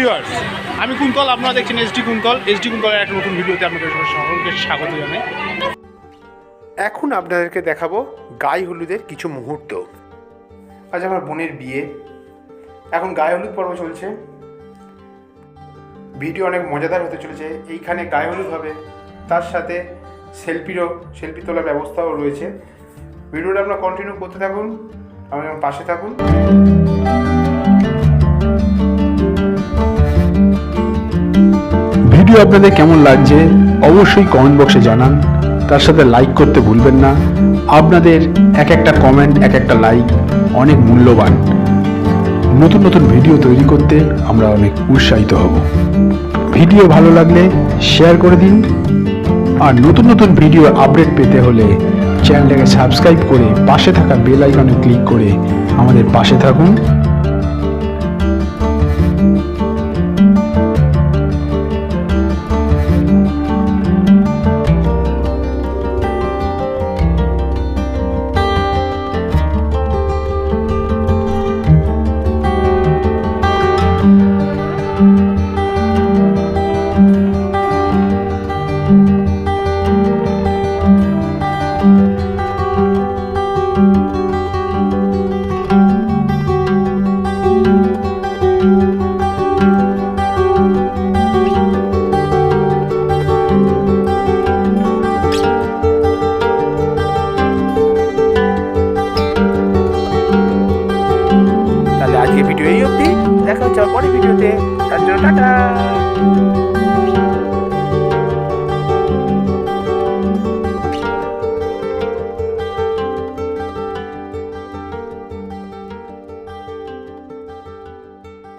কুনকল আপনারা দেখছেন SD কুনকল SD কুনকলের একটা নতুন ভিডিওতে আপনাদের সকলকে স্বাগত জানাই। এখন আপনাদেরকে দেখাবো গায়ে হলুদের কিছু মুহূর্ত। আজ আমার বোনের বিয়ে। এখন গায়ে হলুদ পর্ব চলছে। ভিডিও অনেক মজাদার হতে চলেছে। এইখানে গায়ে হলুদ হবে। তার সাথে সেলফিরও, সেলফি তোলার ব্যবস্থাও রয়েছে। ভিডিওটা আপনারা কন্টিনিউ করতে থাকুন। আমার পাশে থাকুন। ভিডিও আপনাদের কেমন লাগছে, অবশ্যই কমেন্ট বক্সে জানান। তার সাথে লাইক করতে ভুলবেন না। আপনাদের এক একটা কমেন্ট এক একটা লাইক অনেক মূল্যবান। নতুন নতুন ভিডিও তৈরি করতে আমরা অনেক উৎসাহিত হব। ভিডিও ভালো লাগলে শেয়ার করে দিন। আর নতুন নতুন ভিডিও আপডেট পেতে হলে চ্যানেলটাকে সাবস্ক্রাইব করে পাশে থাকা বেল আইকনে ক্লিক করে আমাদের পাশে থাকুন। আজকে ভিডিও এই অবধি। দেখা হচ্ছে পরের ভিডিওতে। তার জন্য টাটা।